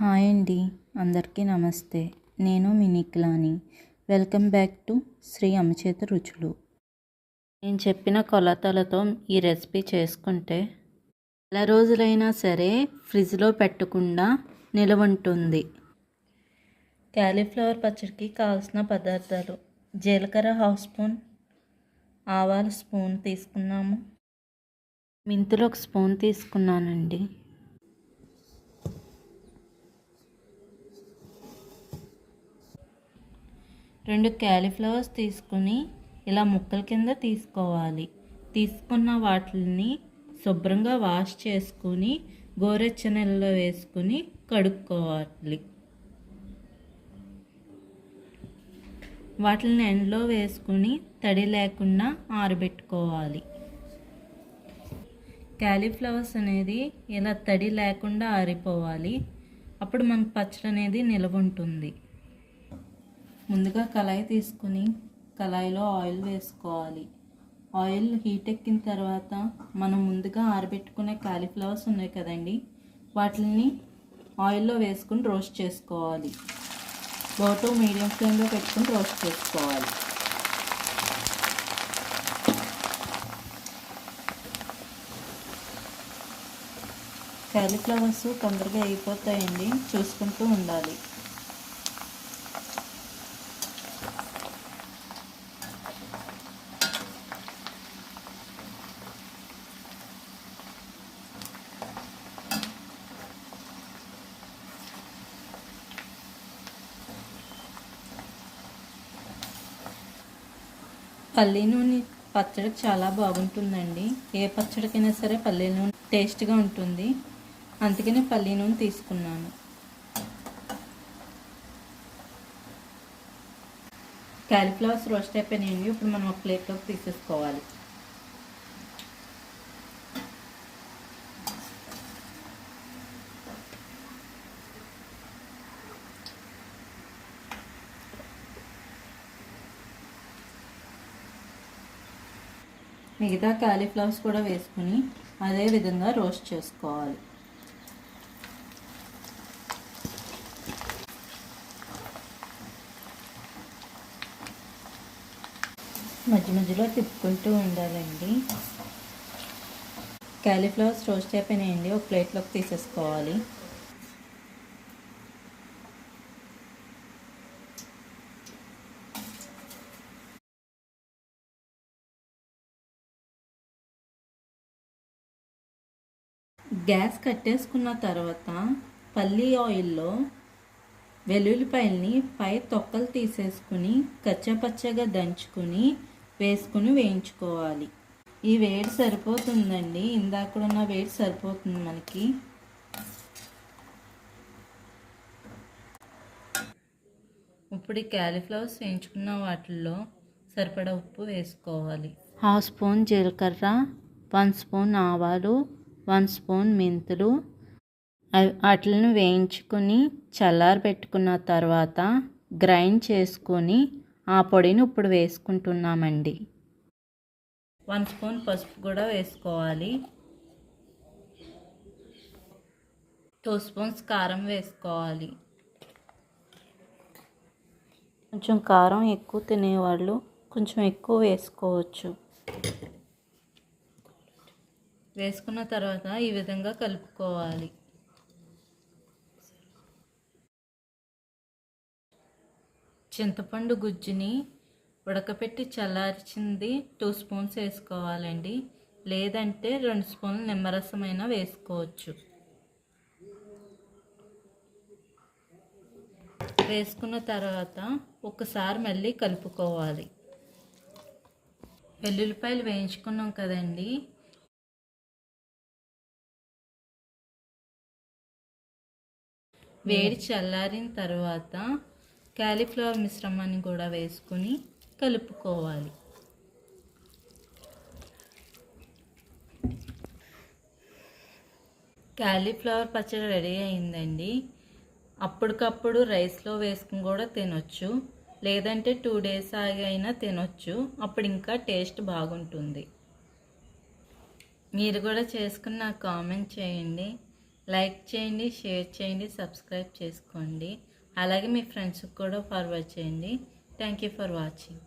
Hi అండి. అందరికీ నమస్తే. నేను మీ వెల్కమ్ బ్యాక్ టు శ్రీ అమచేత రుచులు. నేను చెప్పిన కొలతలతో ఈ రెసిపీ చేసుకుంటే నెల రోజులైనా సరే ఫ్రిడ్జ్లో పెట్టకుండా నిలవ ఉంటుంది. క్యాలీఫ్లవర్ పచ్చడికి కావాల్సిన పదార్థాలు. జీలకర్ర హాఫ్ స్పూన్ ఆవాల స్పూన్ తీసుకున్నాము. మెంతులు ఒక స్పూన్ తీసుకున్నానండి. రెండు క్యాలీఫ్లవర్స్ తీసుకుని ఇలా ముక్కల కింద తీసుకోవాలి. తీసుకున్న వాటిని శుభ్రంగా వాష్ చేసుకుని గోరెచ్చనెలలో వేసుకుని కడుక్కోవాలి. వాటిని ఎండలో వేసుకుని తడి లేకుండా ఆరబెట్టుకోవాలి. క్యాలీఫ్లవర్స్ అనేది ఇలా తడి లేకుండా ఆరిపోవాలి. అప్పుడు మనకు పచ్చడి అనేది నిలవ ఉంటుంది ముందుగా కళాయి తీసుకుని కళాయిలో ఆయిల్ వేసుకోవాలి. ఆయిల్ హీట్ ఎక్కిన తర్వాత మనం ముందుగా ఆరబెట్టుకునే కాలీఫ్లవర్స్ ఉన్నాయి కదండి వాటిని ఆయిల్లో వేసుకుని రోస్ట్ చేసుకోవాలి. లో టు మీడియం ఫ్లేమ్లో పెట్టుకుని రోస్ట్ చేసుకోవాలి. కాలీఫ్లవర్స్ తొందరగా అయిపోతాయండి చూసుకుంటూ ఉండాలి. పల్లీ నూనె పచ్చడికి చాలా బాగుంటుందండి. ఏ పచ్చడికైనా సరే పల్లీ నూనె టేస్ట్గా ఉంటుంది. అందుకనే పల్లీ నూనె తీసుకున్నాను. క్యాలీఫ్లవర్స్ రోస్ట్ అయిపోయినాయండి. ఇప్పుడు మనం ఒక ప్లేట్లోకి తీసేసుకోవాలి. మిగతా కాలీఫ్లవర్స్ కూడా వేసుకుని అదే విధంగా రోస్ట్ చేసుకోవాలి. మధ్య మధ్యలో తిప్పుకుంటూ ఉండాలండి. క్యాలీఫ్లవర్స్ రోస్ట్ అయిపోయినాయండి. ఒక ప్లేట్లోకి తీసేసుకోవాలి. గ్యాస్ కట్టేసుకున్న తర్వాత పల్లి ఆయిల్లో వెల్లుల్లిపాయల్ని పై తొక్కలు తీసేసుకుని కచ్చపచ్చగా దంచుకుని వేసుకుని వేయించుకోవాలి. ఈ వేడి సరిపోతుందండి. ఇందాకున్న వేడి సరిపోతుంది మనకి. ఇప్పుడు ఈ క్యాలీఫ్లవర్స్ వేయించుకున్న వాటిల్లో సరిపడా ఉప్పు వేసుకోవాలి. హాఫ్ స్పూన్ జీలకర్ర వన్ స్పూన్ ఆవాలు వన్ స్పూన్ మెంతులు. వాటిని వేయించుకొని చల్లారి పెట్టుకున్న తర్వాత గ్రైండ్ చేసుకొని ఆ పొడిని ఇప్పుడు వేసుకుంటున్నామండి. వన్ స్పూన్ పసుపు కూడా వేసుకోవాలి. టూ స్పూన్స్ కారం వేసుకోవాలి. కొంచెం కారం ఎక్కువ తినేవాళ్ళు కొంచెం ఎక్కువ వేసుకోవచ్చు. వేసుకున్న తర్వాత ఈ విధంగా కలుపుకోవాలి. చింతపండు గుజ్జుని ఉడకపెట్టి చల్లార్చింది టూ స్పూన్స్ వేసుకోవాలండి. లేదంటే రెండు స్పూన్లు నిమ్మరసమైన వేసుకోవచ్చు. వేసుకున్న తర్వాత ఒకసారి మళ్ళీ కలుపుకోవాలి. వెల్లుల్లిపాయలు వేయించుకున్నాం కదండి. వేడి చల్లారిన తర్వాత క్యాలీఫ్లవర్ మిశ్రమాన్ని కూడా వేసుకుని కలుపుకోవాలి. క్యాలీఫ్లవర్ పచ్చడి రెడీ అయిందండి. అప్పటికప్పుడు రైస్లో వేసుకుని కూడా తినొచ్చు. లేదంటే టూ డేస్ ఆగి అయినా తినొచ్చు. అప్పుడు ఇంకా టేస్ట్ బాగుంటుంది. మీరు కూడా చేసుకుని నాకు కామెంట్ చేయండి. లైక్ చేయండి షేర్ చేయండి సబ్స్క్రైబ్ చేసుకోండి. అలాగే మీ ఫ్రెండ్స్కి కూడా ఫార్వర్డ్ చేయండి. Thank you for watching.